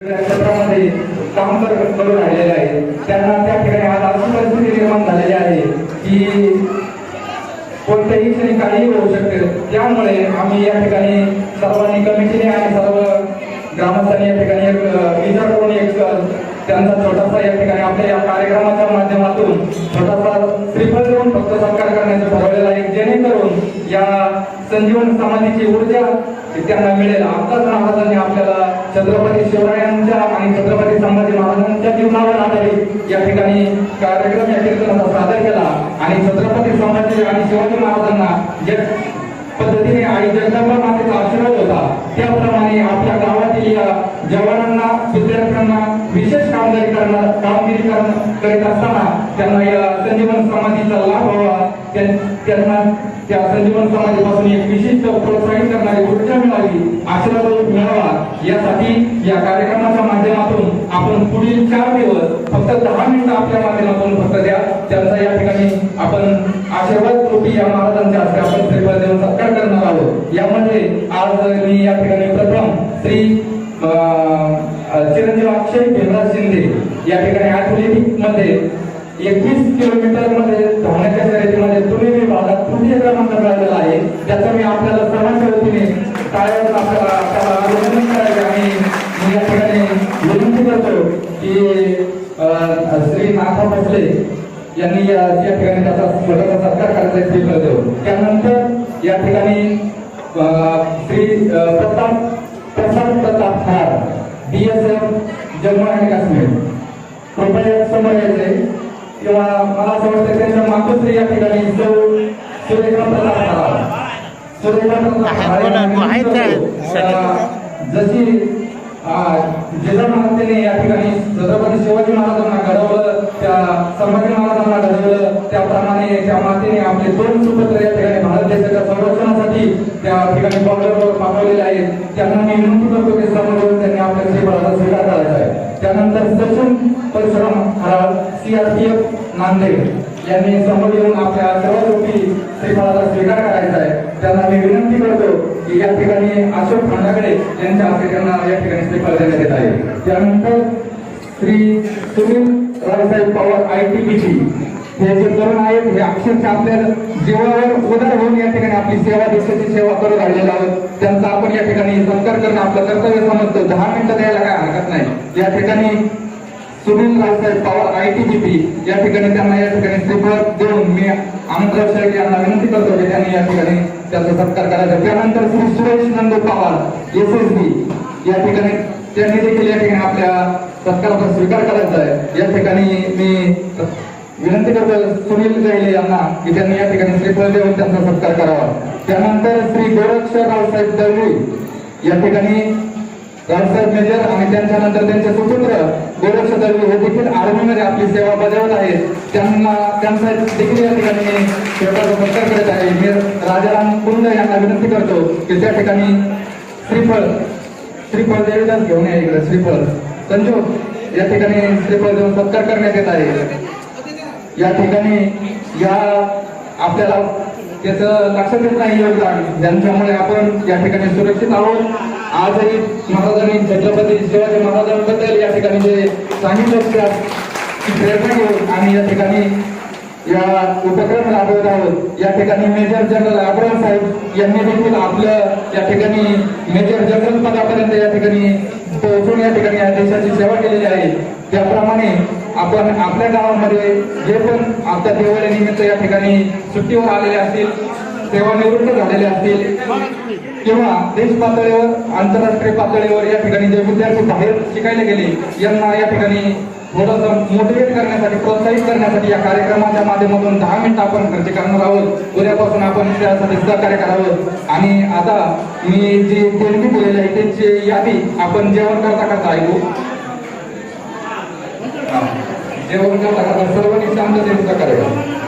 क्षेत्रामध्ये काम करून राहिलेले आहे त्यांना त्या ठिकाणी आज अशी परिस्थिती निर्माण झालेली आहे की कोणत्याही क्षणी काहीही होऊ शकते. त्यामुळे आम्ही या ठिकाणी सर्वांनी कमिटीने आणि सर्व ग्रामस्थांनी या ठिकाणी एक अ, विचार करून एक त्यांचा छोटासा या ठिकाणी आपल्या या कार्यक्रमाच्या माध्यमातून छोटासा श्रीफळ देऊन फक्त सत्कार करण्याचं ठरवलेलं आहे. जेणेकरून या संजीवन समाधीची ऊर्जा त्यांना मिळेल. आताच महाराजांनी आपल्याला छत्रपती शिवरायांच्या आणि छत्रपती संभाजी महाराजांच्या जीवनावर आधारित या ठिकाणी कार्यक्रम या कीर्तनाचा सादर केला. आणि छत्रपती संभाजी आणि शिवाजी महाराजांना जे पद्धतीने आई जगदंबा मातेचा आशीर्वाद होता त्याप्रमाणे आपल्या गावातील या जवानांना विद्यार्थ्यांना विशेष कामगिरी करणार कामगिरी करीत असताना त्यांना या संजीवन समाधीचा लाभ व्हावा. त्यांना त्या संजीवन समाजापासून एक विशिष्ट प्रोत्साहित करणारी ऊर्जा मिळावी आशीर्वाद मिळावा यासाठी या कार्यक्रमाच्या माध्यमातून आपण पुढील चार दिवस फक्त दहा मिनिटं आपल्या माध्यमातून फक्त द्या. त्यांचा या ठिकाणी आपण आशीर्वाद रूपी या महाराजांच्या हस्ते आपण श्रीफळ देऊन सत्कार करणार आहोत. यामध्ये आज मी या ठिकाणी प्रथम श्री चिरंजीव अक्षय भीमराज शिंदे या ठिकाणी ऍथलेटिकमध्ये एकवीस किलोमीटरमध्ये धावण्याच्या शर्यतीमध्ये पुणे विभागात तृतीय क्रमांक मिळालेला आहे. त्याचं मी आपल्याला सर्वांच्या वतीने टाळ्यावर आपल्याला त्याला अभिनंदन करायचे आणि मी या ठिकाणी विनंती करतो की श्री नाथा भोसले यांनी या ठिकाणी त्याचा स्वतःचा सत्कार करायचा श्री देऊ त्यानंतर या ठिकाणी श्री प्रताप प्रसाद प्रताप खार डी एस एफ जम्मू आणि काश्मीर. कृपया समोर यायचे. किंवा मला असं वाटतं त्यांच्या मातोश्री या ठिकाणी सौ सुरेखा प्रताप खार सुरेखा प्रताप खार बोला, यांना आहेत विनंती त्या. करतो, अं, जशी जिजामाते या ठिकाणी छत्रपती शिवाजी महाराजांना घडवलं त्या संभाजी महाराजांना घडवलं त्याप्रमाणे त्या मातेने आपले दोन सुपुत्र या ठिकाणी भारत देशाच्या संरक्षणासाठी त्या ठिकाणी बॉर्डरवर पाठवलेले आहेत. त्यांना मी विनंती करतो की समोर त्यांनी आपल्या श्रीफळाचा स्वीकार करायचा त्यानंतर सचिन परशुराम खराळ सीआरपीएफ नांदेड यांनी समोर येऊन आपल्या सर्वरूपी श्रीफळाचा स्वीकार करायचा आहे. त्यांना मी विनंती करतो की या ठिकाणी अशोक खंडाकडे यांच्या हस्ते त्यांना या ठिकाणी श्रीफळ देण्यात येत आहे. त्यानंतर Shri Sunil Raosaheb Pawar I T B हे जे तरुण आहेत हे म्हणजे अक्षरशः आपल्या जीवावर उदार होऊन या ठिकाणी आपली सेवा देशाची सेवा करू राहिलेला आहोत. त्यांचा आपण या ठिकाणी सत्कार करणं आपलं कर्तव्य समजतो. दहा मिनिटं द्यायला काय हरकत नाही. या ठिकाणी Sunil Raosaheb Pawar I T B या ठिकाणी त्यांना या ठिकाणी श्रीफळ देऊन मी आमदार शेळके यांना विनंती करतो की त्यांनी या ठिकाणी त्याचा सत्कार करायचा. त्यानंतर Shri Suresh Nandu Pawar S S B या ठिकाणी त्यांनी देखील या ठिकाणी आपल्या सत्काराचा स्वीकार करायचा आहे. या ठिकाणी मी विनंती करतो सुनील गैले यांना की त्यांनी या ठिकाणी श्रीफळ देऊन त्यांचा सत्कार करावा. त्यानंतर श्री गोरक्षर रावसाहेब दळवी या ठिकाणी रावसाहेब मेजर आणि त्यांच्यानंतर त्यांचे सुपुत्र गोरक्ष दळवी हे देखील आर्मीमध्ये आपली सेवा बजावत आहेत. त्यांना त्यांचा देखील या ठिकाणी सत्कार करत आहे. मी राजाराम कुंड यांना विनंती करतो की त्या ठिकाणी श्रीफळ श्रीफळ देवीदास घेऊन या इकडे श्रीफळ. संजू या ठिकाणी श्रीफळ देऊन सत्कार करण्यात येत आहे. या ठिकाणी या आपल्याला त्याचं लक्षात येत नाही योगदान ज्यांच्यामुळे आपण या ठिकाणी सुरक्षित आहोत. आजही महाराजांनी छत्रपती शिवाजी महाराजांबद्दल या ठिकाणी जे सांगितलं त्याची प्रेरणा घेऊन आणि या ठिकाणी या उपक्रम राबवत आहोत. या ठिकाणी मेजर जनरल अब्राम साहेब यांनी देखील आपलं या ठिकाणी मेजर जनरल पदापर्यंत या ठिकाणी पोहोचून या ठिकाणी या देशाची सेवा केलेली आहे. त्याप्रमाणे आपण आपल्या गावामध्ये जे पण आता दिवाळी निमित्त या ठिकाणी सुट्टीवर आलेले असतील सेवानिवृत्त झालेले असतील किंवा देश पातळीवर आंतरराष्ट्रीय पातळीवर या ठिकाणी जे विद्यार्थी बाहेर शिकायला गेले यांना या ठिकाणी थोडंसं मोटिवेट करण्यासाठी प्रोत्साहित करण्यासाठी या कार्यक्रमाच्या माध्यमातून दहा मिनिटं आपण खर्च करणार आहोत उद्यापासून आपण त्यासाठी सहकार्य करावं. आणि आता मी जी देणगी दिलेली आहे त्यांची यादी आपण जेवण करता करता ऐकू. जेवण करता करता सर्वांनी शांततेने सहकार्य करा